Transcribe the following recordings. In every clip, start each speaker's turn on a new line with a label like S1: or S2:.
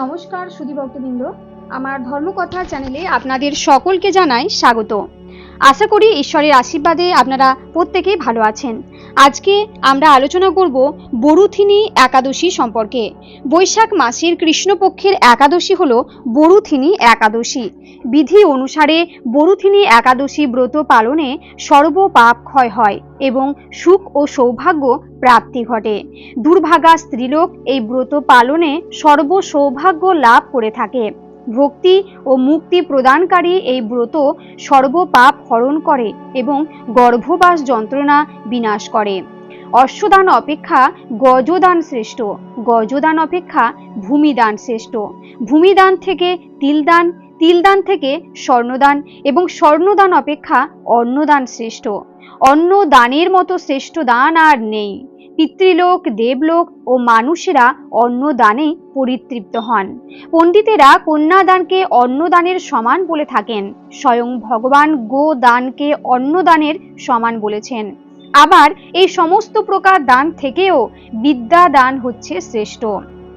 S1: নমস্কার সুধী ভক্তবৃন্দ। আমার ধর্মকথা চ্যানেলে আপনাদের সকলকে জানাই স্বাগত। আশা করি ঈশ্বরের আশীর্বাদে আপনারা প্রত্যেকেই ভালো আছেন। আজকে আমরা আলোচনা করব বরুথিনী একাদশী সম্পর্কে। বৈশাখ মাসের কৃষ্ণপক্ষের একাদশী হল বরুথিনী একাদশী। বিধি অনুসারে বরুথিনী একাদশী ব্রত পালনে সর্বপাপ ক্ষয় হয় এবং সুখ ও সৌভাগ্য প্রাপ্তি ঘটে। দুর্ভাগা স্ত্রীলোক এই ব্রত পালনে সর্ব সৌভাগ্য লাভ করে থাকে। ভক্তি ও মুক্তি প্রদানকারী এই ব্রত সর্বপাপ হরণ করে এবং গর্ভবাস যন্ত্রণা বিনাশ করে। অশ্বদান অপেক্ষা গজদান শ্রেষ্ঠ। গজদান অপেক্ষা ভূমিদান শ্রেষ্ঠ। ভূমিদান থেকে তিলদান তিলদান থেকে স্বর্ণদান এবং স্বর্ণদান অপেক্ষা অন্নদান শ্রেষ্ঠ। অন্ন দানের মতো শ্রেষ্ঠ দান আর নেই। পিতৃলোক, দেবলোক ও মানুষেরা অন্নদানে পরিতৃপ্ত হন। পণ্ডিতেরা কন্যাদানকে অন্নদানের সমান বলে থাকেন। স্বয়ং ভগবান গো দানকে অন্নদানের সমান বলেছেন। আবার এই সমস্ত প্রকার দান থেকেও বিদ্যা দান হচ্ছে শ্রেষ্ঠ।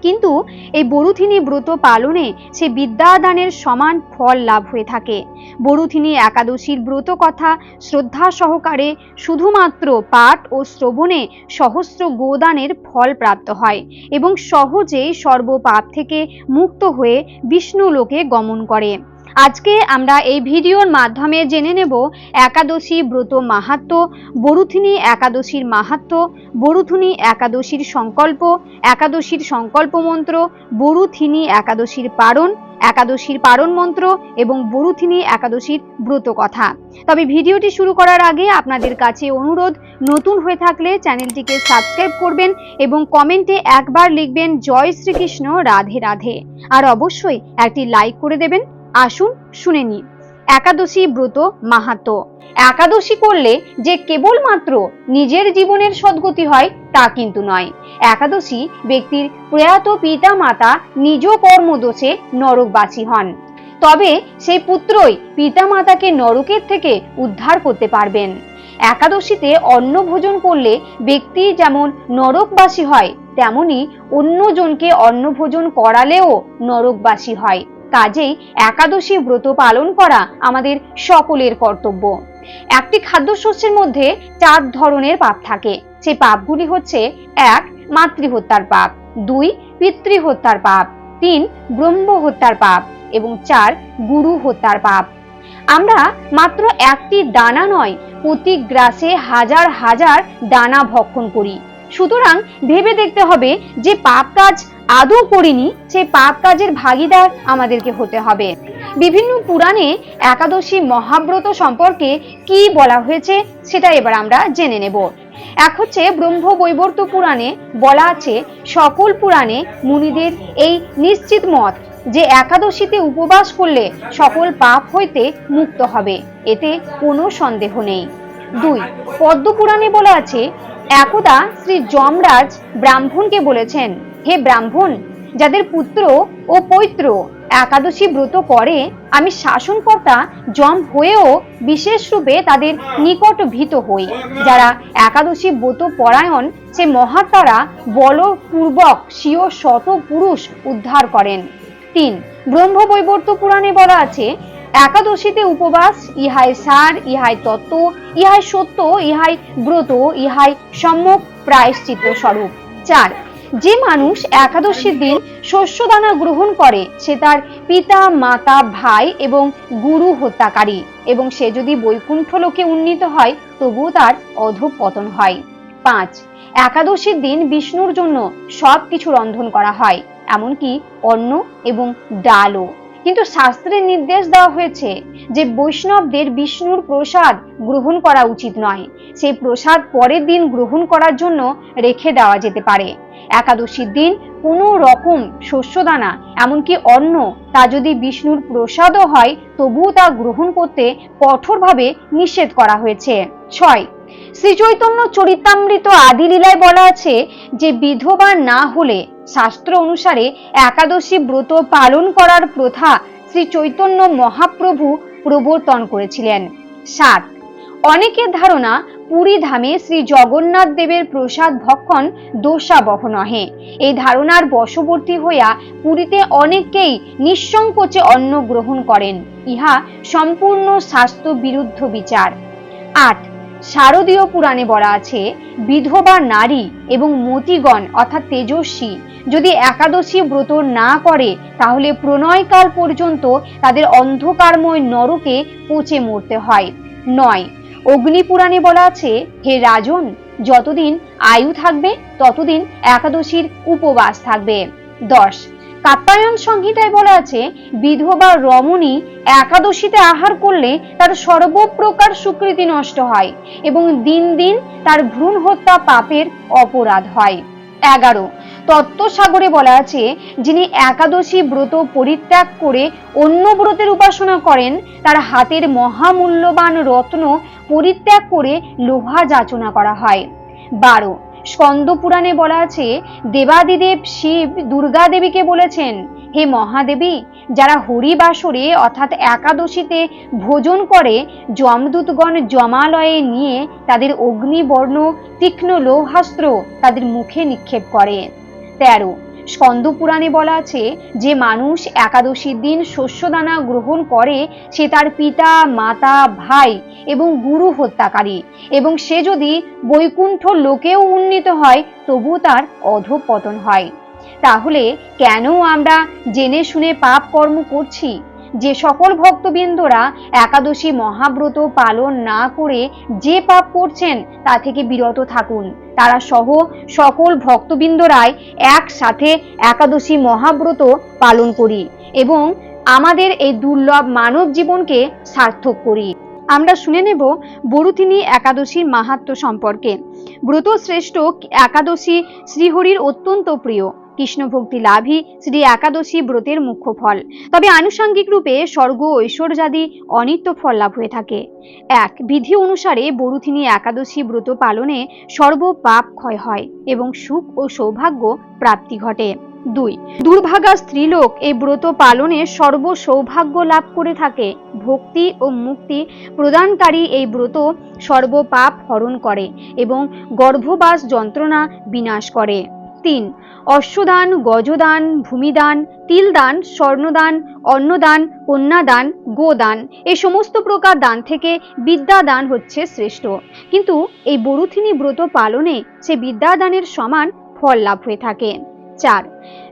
S1: কিন্তু এই বরুথিনী ব্রত পালনে সে বিদ্যাদানের সমান ফল লাভ হয়ে থাকে। বরুথিনী একাদশীর ব্রত কথা শ্রদ্ধা সহকারে শুধুমাত্র পাঠ ও শ্রবণে সহস্র গোদানের ফল প্রাপ্ত হয় এবং সহজেই সর্বপাপ থেকে মুক্ত হয়ে বিষ্ণু লোকে গমন করে। আজকে আমরা এই ভিডিওর মাধ্যমে জেনে নেব একাদশী ব্রত মাহাত্ম, বরুথিনী একাদশীর মাহাত্ম, বরুথিনী একাদশীর সংকল্প একাদশীর সংকল্প মন্ত্র, বরুথিনী একাদশীর পারণ একাদশীর পারণ মন্ত্র এবং বরুথিনী একাদশীর ব্রত কথা। তবে ভিডিওটি শুরু করার আগে আপনাদের কাছে অনুরোধ, নতুন হয়ে থাকলে চ্যানেলটিকে সাবস্ক্রাইব করবেন এবং কমেন্টে একবার লিখবেন, জয় শ্রীকৃষ্ণ, রাধে রাধে। আর অবশ্যই একটি লাইক করে দেবেন আসুন শুনে নিই। একাদশী ব্রত মাহাত্ম একাদশী করলে যে কেবলমাত্র নিজের জীবনের সদ্গতি হয়, তা কিন্তু নয়। একাদশী ব্যক্তির প্রয়াত পিতা মাতা নিজ কর্মদোষে নরকবাসী হন। তবে সেই পুত্রই পিতা মাতাকে নরকের থেকে উদ্ধার করতে পারবেন। একাদশীতে অন্ন ভোজন করলে ব্যক্তি যেমন নরকবাসী হয়, তেমনি অন্যজনকে অন্ন ভোজন করালেও নরকবাসী হয়। কাজেই একাদশী ব্রত পালন করা আমাদের সকলের কর্তব্য। একটি খাদ্যশস্যের মধ্যে চার ধরনের পাপ থাকে। সেই পাপগুলি হচ্ছে, এক, মাতৃহত্যার পাপ, দুই, পিতৃহত্যার পাপ, তিন ব্রহ্ম হত্যার পাপ, এবং চার গুরু হত্যার পাপ। আমরা মাত্র একটি দানা নয়, প্রতি গ্রাসে হাজার হাজার দানা ভক্ষণ করি। সুতরাং ভেবে দেখতে হবে যে পাপ কাজ আদৌ করিনি সেই পাপ কাজের ভাগিদার আমাদেরকে হতে হবে। বিভিন্ন পুরাণে একাদশী মহাব্রত সম্পর্কে কি বলা হয়েছে সেটা এবার আমরা জেনে নেব। এক হচ্ছে ব্রহ্ম বৈবর্ত পুরাণে বলা আছে, সকল পুরাণে মুনিদের এই নিশ্চিত মত যে একাদশীতে উপবাস করলে সকল পাপ হইতে মুক্ত হবে, এতে কোনো সন্দেহ নেই। দুই, পদ্মপুরাণে বলা আছে, একদা শ্রী যমরাজ ব্রাহ্মণকে বলেছেন হে ব্রাহ্মণ, যাদের পুত্র ও পৈত্র একাদশী ব্রত করে, আমি শাসনকর্তা যম হয়েও বিশেষ রূপে তাদের নিকট ভীত হই। যারা একাদশী ব্রত পরায়ণ, সে মহাত্মারা বলপূর্বক স্বীয় শত পুরুষ উদ্ধার করেন। তিন, ব্রহ্মবৈবর্ত পুরাণে বলা আছে, একাদশীতে উপবাস, ইহাই সার, ইহাই তত্ত্ব, ইহাই সত্য, ইহাই ব্রত, ইহাই সম্যক প্রায়শ্চিত্ত স্বরূপ। চার যে মানুষ একাদশীর দিন শস্যদানা গ্রহণ করে, সে তার পিতা, মাতা, ভাই এবং গুরু হত্যাকারী এবং সে যদি বৈকুণ্ঠ লোকে উন্নীত হয়, তবুও তার অধঃপতন হয়। পাঁচ, একাদশীর দিন বিষ্ণুর জন্য সব কিছু রন্ধন করা হয়, এমনকি অন্ন এবং ডালও। কিন্তু শাস্ত্রের নির্দেশ দেওয়া হয়েছে যে বৈষ্ণবদের বিষ্ণুর প্রসাদ গ্রহণ করা উচিত নয়। সেই প্রসাদ পরের দিন গ্রহণ করার জন্য রেখে দেওয়া যেতে পারে। একাদশীর দিন কোনো রকম শস্যদানা, এমনকি অন্ন, তা যদি বিষ্ণুর প্রসাদও হয়, তবুও তা গ্রহণ করতে কঠোরভাবে নিষেধ করা হয়েছে। ছয় শ্রী চৈতন্য চরিতামৃত আদি লীলায় বলা আছে যে বিধবা না হলে শাস্ত্র অনুসারে একাদশী ব্রত পালন করার প্রথা শ্রী চৈতন্য মহাপ্রভু প্রবর্তন করেছিলেন। সাত, অনেকের ধারণা পুরী ধামে শ্রী জগন্নাথ দেবের প্রসাদ ভক্ষণ দোষাবহ নহে। এই ধারণার বশবর্তী হইয়া পুরীতে অনেকেই নিঃসংকোচে অন্ন গ্রহণ করেন। ইহা সম্পূর্ণ স্বাস্থ্য বিরুদ্ধ বিচার। আট শারদীয় পুরাণে বলা আছে, বিধবা নারী এবং মতিগণ অর্থাৎ তেজস্বী যদি একাদশী ব্রত না করে, তাহলে প্রণয়কাল পর্যন্ত তাদের অন্ধকারময় নরকে পচে মরতে হয়। নয়, অগ্নিপুরাণে বলা আছে, হে রাজন, যতদিন আয়ু থাকবে, ততদিন একাদশীর উপবাস থাকবে। দশ কাত্তায়ন সংহিতায় বলা আছে, বিধবা রমণী একাদশীতে আহার করলে তার সর্বপ্রকার সুকৃতি নষ্ট হয় এবং দিন দিন তার ভ্রূণ হত্যা পাপের অপরাধ হয়। এগারো, তত্ত্বসাগরে বলা আছে, যিনি একাদশী ব্রত পরিত্যাগ করে অন্য ব্রতের উপাসনা করেন, তার হাতের মহামূল্যবান রত্ন পরিত্যাগ করে লোহা যাচনা করা হয়। বারো স্কন্দ পুরাণে বলা আছে, দেবাদিদেব শিব দুর্গা দেবীকে বলেছেন, হে মহাদেবী, যারা হরিবাসরে অর্থাৎ একাদশীতে ভোজন করে, যমদূতগণ জমালয়ে নিয়ে তাদের অগ্নিবর্ণ, তীক্ষ্ণ লৌহাস্ত্র তাদের মুখে নিক্ষেপ করে। তেরো স্কন্দ পুরাণে বলা আছে, যে মানুষ একাদশীর দিন শস্যদানা গ্রহণ করে, সে তার পিতা, মাতা, ভাই এবং গুরু হত্যাকারী। এবং সে যদি বৈকুণ্ঠ লোকেও উন্নীত হয় তবু তার অধপতন হয়। তাহলে কেন আমরা জেনে শুনে পাপ কর্ম করছি? যে সকল ভক্তবৃন্দরা একাদশী মহাব্রত পালন না করে যে পাপ করছেন, তা থেকে বিরত থাকুন। তারা সহ সকল ভক্তবৃন্দরাই একসাথে একাদশী মহাব্রত পালন করি এবং আমাদের এই দুর্লভ মানব জীবনকে সার্থক করি। আমরা শুনে নেব বরুথিনী একাদশীর মাহাত্ম্য সম্পর্কে। ব্রত শ্রেষ্ঠ একাদশী শ্রীহরির অত্যন্ত প্রিয়। কৃষ্ণ ভক্তি লাভই শ্রী একাদশী ব্রতের মুখ্য ফল। তবে আনুষঙ্গিক রূপে স্বর্গ ঐশ্বর্যাদি অনিত্য ফল লাভ হয়ে থাকে। এক, বিধি অনুসারে বরুথিনী একাদশী ব্রত পালনে সর্ব পাপ ক্ষয় হয় এবং সুখ ও সৌভাগ্য প্রাপ্তি ঘটে। দুই, দুর্ভাগা স্ত্রীলোক এই ব্রত পালনে সর্ব সৌভাগ্য লাভ করে থাকে। ভক্তি ও মুক্তি প্রদানকারী এই ব্রত সর্ব পাপ হরণ করে এবং গর্ভবাস যন্ত্রণা বিনাশ করে। তিন। অশ্বদান, গজদান, ভূমিদান, তিলদান, স্বর্ণদান, অন্নদান, কন্যাদান, গোদান এই সমস্ত প্রকার দান থেকে বিদ্যাদান হচ্ছে শ্রেষ্ঠ। কিন্তু এই বরুথিনী ব্রত পালনে সে বিদ্যাদানের সমান ফল লাভ হয়ে থাকে। চার।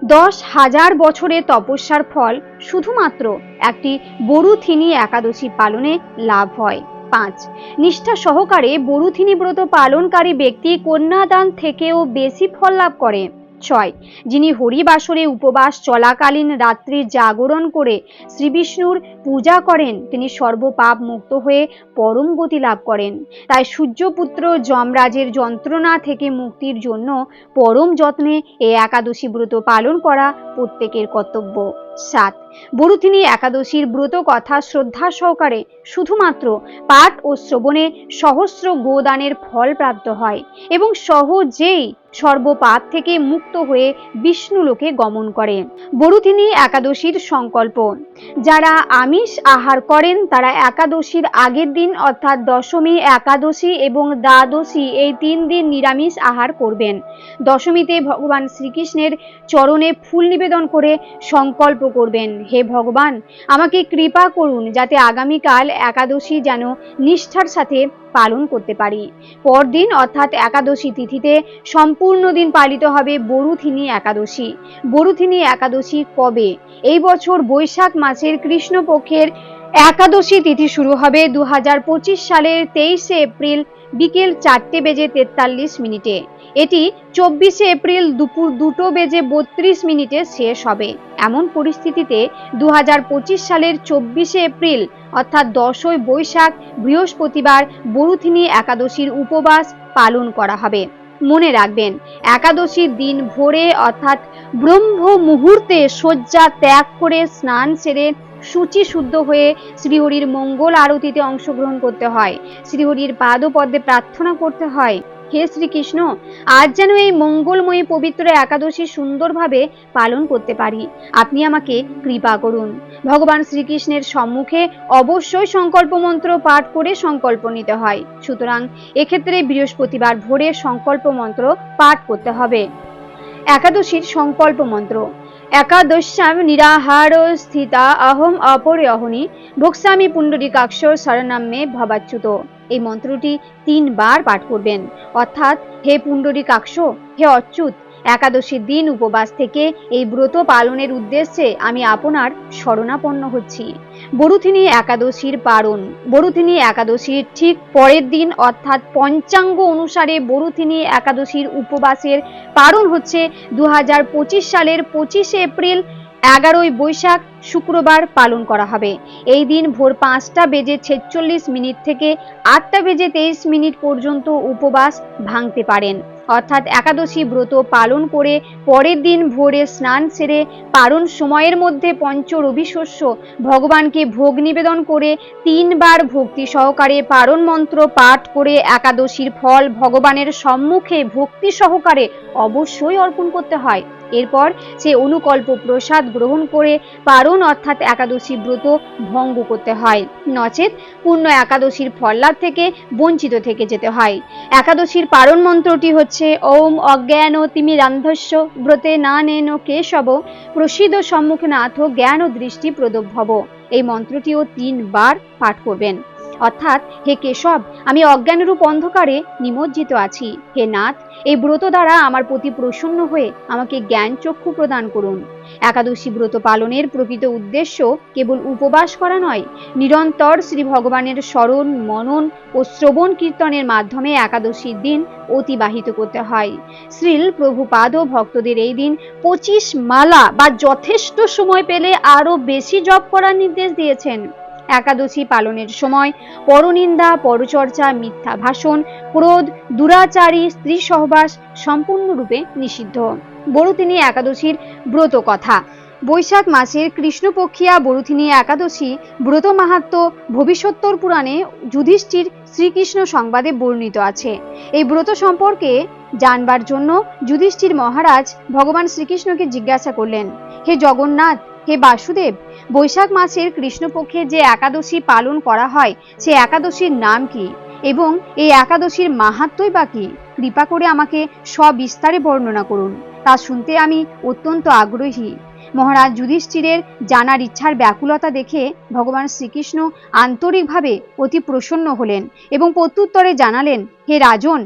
S1: দশ হাজার বছরের তপস্যার ফল শুধুমাত্র একটি বরুথিনী একাদশী পালনে লাভ হয়। পাঁচ। নিষ্ঠা সহকারে বরুথিনী ব্রত পালনকারী ব্যক্তি কন্যাদান থেকেও বেশি ফল লাভ করে। ছয়। যিনি হরিবাসরে উপবাস চলাকালীন রাত্রি জাগরণ করে শ্রীবিষ্ণুর পূজা করেন, তিনি সর্বপাপ মুক্ত হয়ে পরম গতি লাভ করেন। তাই সূর্যপুত্র যমরাজের যন্ত্রণা থেকে মুক্তির জন্য পরম যত্নে এই একাদশী ব্রত পালন করা প্রত্যেকের কর্তব্য। সাত। বরুথিনী একাদশীর ব্রত কথা শ্রদ্ধা সহকারে শুধুমাত্র পাঠ ও শ্রবণে সহস্র গোদানের ফল প্রাপ্ত হয় এবং সহজেই সর্বপাপ থেকে মুক্ত হয়ে বিষ্ণুলোকে গমন করে। বরুথিনী একাদশীর সংকল্প। যারা আমিষ আহার করেন, তারা একাদশীর আগের দিন অর্থাৎ দশমী, একাদশী এবং দ্বাদশী এই তিন দিন নিরামিষ আহার করবেন। দশমীতে ভগবান শ্রীকৃষ্ণের চরণে ফুল নিবেদন করে সংকল্প করবেন। হে ভগবান, আমাকে কৃপা করুন যাতে আগামীকাল একাদশী যেন নিষ্ঠার সাথে পালন করতে পারি। পরদিন অর্থাৎ একাদশী তিথিতে সম্পূর্ণ দিন পালিত হবে বরুথিনী একাদশী। বরুথিনী একাদশী কবে? এই বছর বৈশাখ মাসের কৃষ্ণপক্ষের একাদশী তিথি শুরু হবে দু হাজার পঁচিশ সালের তেইশে এপ্রিল বিকেল চারটে বেজে তেতাল্লিশ মিনিটে। এটি চব্বিশে এপ্রিল দুপুর দুটো বেজে বত্রিশ মিনিটে শেষ হবে। এমন পরিস্থিতিতে দু হাজার পঁচিশ সালের চব্বিশে এপ্রিল, অর্থাৎ দশই বৈশাখ, বৃহস্পতিবার বরুথিনী একাদশীর উপবাস পালন করা হবে। মনে রাখবেন একাদশীর দিন ভোরে, অর্থাৎ ব্রহ্ম মুহূর্তে শয্যা ত্যাগ করে স্নান সেরে সূচি শুদ্ধ হয়ে শ্রীহরির মঙ্গল আরতিতে অংশগ্রহণ করতে হয়। শ্রীহরির পাদপদ্মে প্রার্থনা করতে হয় হে শ্রীকৃষ্ণ, আজ যেন এই মঙ্গলময়ী পবিত্র একাদশী সুন্দরভাবে পালন করতে পারি। আপনি আমাকে কৃপা করুন। ভগবান শ্রীকৃষ্ণের সম্মুখে অবশ্যই সংকল্প মন্ত্র পাঠ করে সংকল্প নিতে হয়। সুতরাং এক্ষেত্রে বৃহস্পতিবার ভোরে সংকল্প মন্ত্র পাঠ করতে হবে। একাদশীর সংকল্প মন্ত্র। একাদশ্যাম নিরাহার স্থিতা, অহম অপরে অহনি ভোক্সামি পুণ্ডরিকাক্ষর সরনামে ভবাচ্যুত। এই মন্ত্রটি তিনবার পাঠ করবেন। অর্থাৎ, হে পুণ্ডরিকাক্ষ হে অচ্যুত একাদশীর দিন উপবাস থেকে এই ব্রত পালনের উদ্দেশ্যে আমি আপনার শরণাপন্ন হচ্ছি। বরুথিনী একাদশীর পারণ। বরুথিনী একাদশীর ঠিক পরের দিন, অর্থাৎ পঞ্চাঙ্গ অনুসারে বরুথিনী একাদশীর উপবাসের পারণ হচ্ছে দু হাজার পঁচিশ সালের পঁচিশে এপ্রিল, এগারোই বৈশাখ শুক্রবার পালন করা হবে। এই দিন ভোর পাঁচটা বেজে ছেচল্লিশ মিনিট থেকে আটটা বেজে তেইশ মিনিট পর্যন্ত উপবাস ভাঙতে পারেন। অর্থাৎ একাদশী ব্রত পালন করে পরের দিন ভোরে স্নান সেরে পারণ সময়ের মধ্যে পঞ্চ রবি শস্য ভগবানকে ভোগ নিবেদন করে তিনবার ভক্তি সহকারে পারণ মন্ত্র পাঠ করে একাদশীর ফল ভগবানের সম্মুখে ভক্তি সহকারে অবশ্যই অর্পণ করতে হয়। এরপর সে অনুকল্প প্রসাদ গ্রহণ করে পারণ অর্থাৎ একাদশী ব্রত ভঙ্গ করতে হয়। নচেত পূর্ণ একাদশীর ফললাভ থেকে বঞ্চিত থেকে যেতে হয়। একাদশীর পারণ মন্ত্রটি হচ্ছে, ওম অজ্ঞান ও তিমি রান্ধস্য ব্রতে না নেন কেশব, প্রসিদ্ধ সম্মুখে নাথ জ্ঞান ও দৃষ্টি প্রদভব এই মন্ত্রটিও তিনবার পাঠ করবেন। অর্থাৎ, হে কেশব, আমি অজ্ঞানরূপ অন্ধকারে নিমজ্জিত আছি। হে নাথ, এই ব্রত দ্বারা আমার প্রতি প্রসন্ন হয়ে আমাকে জ্ঞান চক্ষু প্রদান করুন। একাদশী ব্রত পালনের প্রকৃত উদ্দেশ্য কেবল উপবাস করা নয়, নিরন্তর শ্রী ভগবানের স্মরণ, মনন ও শ্রবণ কীর্তনের মাধ্যমে একাদশীর দিন অতিবাহিত করতে হয়। শ্রীল প্রভুপাদ ও ভক্তদের এই দিন পঁচিশ মালা বা যথেষ্ট সময় পেলে আরও বেশি জপ করার নির্দেশ দিয়েছেন। একাদশী পালনের সময় পরনিন্দা, পরচর্চা, মিথ্যা ভাষণ, ক্রোধ, দুরাচারী, স্ত্রী সহবাস সম্পূর্ণরূপে নিষিদ্ধ। বড়ুতিনী একাদশীর ব্রত কথা। বৈশাখ মাসের কৃষ্ণপক্ষিয়া বরুথিনী একাদশী ব্রত মাহাত্ম ভবিষ্যত্তর পুরাণে যুধিষ্ঠির শ্রীকৃষ্ণ সংবাদে বর্ণিত আছে। এই ব্রত সম্পর্কে জানবার জন্য যুধিষ্ঠির মহারাজ ভগবান শ্রীকৃষ্ণকে জিজ্ঞাসা করলেন, হে জগন্নাথ, হে বাসুদেব বৈশাখ মাসের কৃষ্ণপক্ষে যে একাদশী পালন করা হয়, সে একাদশীর নাম কি? এবং এই একাদশীর মাহাত্মই বা কি? কৃপা করে আমাকে সবিস্তারে বর্ণনা করুন। তা শুনতে আমি অত্যন্ত আগ্রহী। মহারাজ যুধিষ্ঠিরের জানার ইচ্ছার ব্যাকুলতা দেখে ভগবান শ্রীকৃষ্ণ আন্তরিকভাবে অতি প্রসন্ন হলেন এবং প্রত্যুত্তরে জানালেন, হে রাজন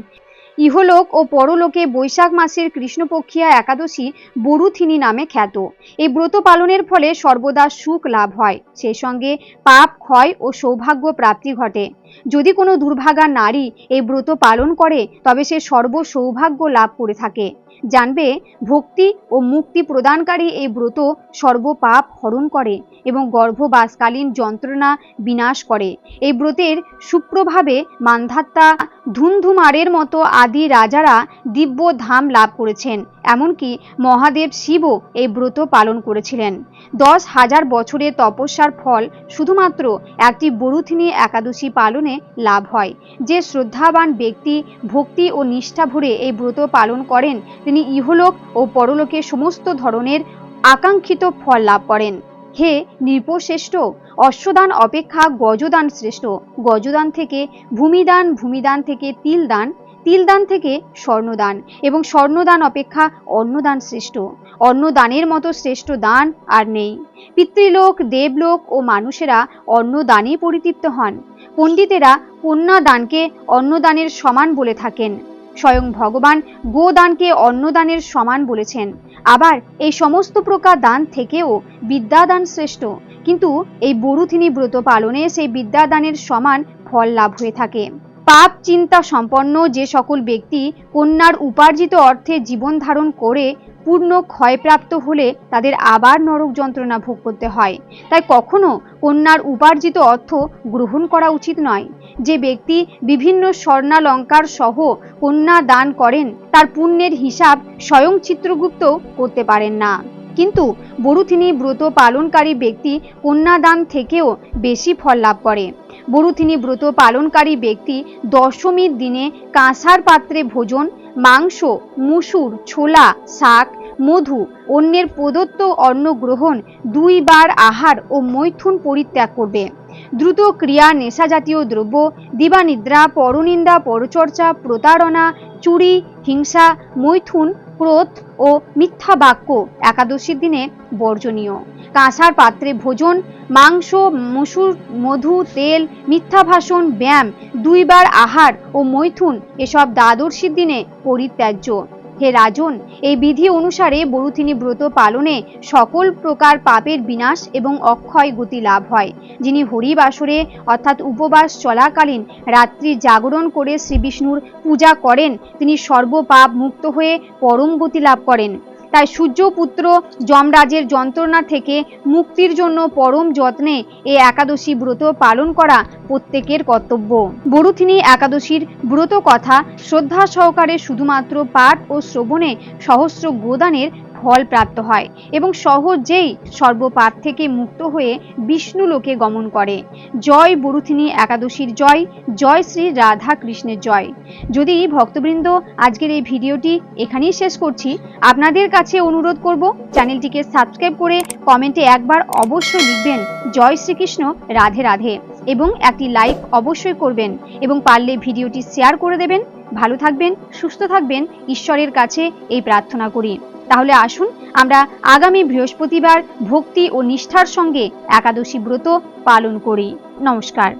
S1: ইহলোক ও পরলোকে বৈশাখ মাসের কৃষ্ণপক্ষিয়া একাদশী বরুথিনী নামে খ্যাত। এই ব্রত পালনের ফলে সর্বদা সুখ লাভ হয়। সেই সঙ্গে পাপ, ক্ষয় ও সৌভাগ্য প্রাপ্তি ঘটে। যদি কোনো দুর্ভাগা নারী এই ব্রত পালন করে, তবে সে সর্ব সৌভাগ্য লাভ করে থাকে। জানবে ভক্তি ও মুক্তি প্রদানকারী এই ব্রত সর্বপাপ হরণ করে এবং গর্ভবাসকালীন যন্ত্রণা বিনাশ করে। এই ব্রতের সুপ্রভাবে মান্ধাত্তা ধুমধুমারের মতো আদি রাজারা দিব্য ধাম লাভ করেছেন। এমনকি মহাদেব শিবও এই ব্রত পালন করেছিলেন। দশ হাজার বছরের তপস্যার ফল শুধুমাত্র একটি বরুথিনী একাদশী পালনে লাভ হয়। যে শ্রদ্ধাবান ব্যক্তি ভক্তি ও নিষ্ঠা ভরে এই ব্রত পালন করেন তিনি ইহলোক ও পরলোকে সমস্ত ধরনের আকাঙ্ক্ষিত ফল লাভ করেন। হে নৃপশ্রেষ্ঠ, অশ্বদান অপেক্ষা গজদান শ্রেষ্ঠ। গজদান থেকে ভূমিদান ভূমিদান থেকে তিলদান তিলদান থেকে স্বর্ণদান এবং স্বর্ণদান অপেক্ষা অন্নদান শ্রেষ্ঠ। অন্নদানের মতো শ্রেষ্ঠ দান আর নেই। পিতৃলোক, দেবলোক ও মানুষেরা অন্নদানে পরিতৃপ্ত হন। পণ্ডিতেরা কন্যা দানকে অন্নদানের সমান বলে থাকেন। স্বয়ং ভগবান গোদানকে অন্নদানের সমান বলেছেন। আবার এই সমস্ত প্রকার দান থেকেও বিদ্যাদান শ্রেষ্ঠ। কিন্তু এই বরুথিনী ব্রত পালনে সেই বিদ্যাদানের সমান ফল লাভ হয়ে থাকে। পাপ চিন্তা সম্পন্ন যে সকল ব্যক্তি কন্যার উপার্জিত অর্থে জীবন ধারণ করে পূর্ণ ক্ষয়প্রাপ্ত হলে তাদের আবার নরক যন্ত্রণা ভোগ করতে হয়। তাই কখনো কন্যার উপার্জিত অর্থ গ্রহণ করা উচিত নয়। যে ব্যক্তি বিভিন্ন স্বর্ণালঙ্কার সহ কন্যা দান করেন, তার পুণ্যের হিসাব স্বয়ং চিত্রগুপ্ত করতে পারেন না। কিন্তু বরুথিনী ব্রত পালনকারী ব্যক্তি কন্যাদান থেকেও বেশি ফল লাভ করে। বরুথিনী ব্রত পালনকারী ব্যক্তি দশমীর দিনে কাঁসার পাত্রে ভোজন, মাংস, মুসুর, ছোলা, শাক, মধু, অন্যের প্রদত্ত অন্ন গ্রহণ দুইবার আহার ও মৈথুন পরিত্যাগ করবে। দ্রুত ক্রিয়া, নেশা জাতীয় দ্রব্য, দিবানিদ্রা, পরনিন্দা, পরচর্চা, প্রতারণা, চুরি, হিংসা, মৈথুন, ক্রোধ ও মিথ্যা বাক্য একাদশীর দিনে বর্জনীয়। কাঁসার পাত্রে ভোজন, মাংস, মসুর, মধু, তেল, মিথ্যা ভাষণ, ব্যায়াম, দুইবার আহার ও মৈথুন এসব দ্বাদশীর দিনে পরিত্যাজ্য। হে রাজন, এই বিধি অনুসারে বরুথিনী ব্রত পালনে সকল প্রকার পাপের বিনাশ এবং অক্ষয় গতি লাভ হয়। যিনি হরিবাসরে অর্থাৎ উপবাস চলাকালীন রাত্রি জাগরণ করে শ্রী বিষ্ণুর পূজা করেন, তিনি সর্বপাপ মুক্ত হয়ে পরম গতি লাভ করেন। তাই সূর্যপুত্র যমরাজের যন্ত্রণা থেকে মুক্তির জন্য পরম যত্নে এ একাদশী ব্রত পালন করা প্রত্যেকের কর্তব্য। বরুথিনী একাদশীর ব্রত কথা শ্রদ্ধা সহকারে শুধুমাত্র পাঠ ও শ্রবণে সহস্র গোদানের ফল প্রাপ্ত হয় এবং সহজেই সর্বপাপ থেকে মুক্ত হয়ে বিষ্ণু লোকে গমন করে। জয় বরুথিনী একাদশীর জয় জয় শ্রী রাধা কৃষ্ণের জয়। যদি ভক্তবৃন্দ আজকের এই ভিডিওটি এখানেই শেষ করছি, আপনাদের কাছে অনুরোধ করব চ্যানেলটিকে সাবস্ক্রাইব করে কমেন্টে একবার অবশ্যই লিখবেন, জয় শ্রীকৃষ্ণ, রাধে রাধে এবং একটি লাইক অবশ্যই করবেন এবং পারলে ভিডিওটি শেয়ার করে দেবেন। ভালো থাকবেন, সুস্থ থাকবেন, ঈশ্বরের কাছে এই প্রার্থনা করি। তাহলে আসুন আমরা আগামী বৃহস্পতিবার ভক্তি ও নিষ্ঠার সঙ্গে একাদশী ব্রত পালন করি। নমস্কার।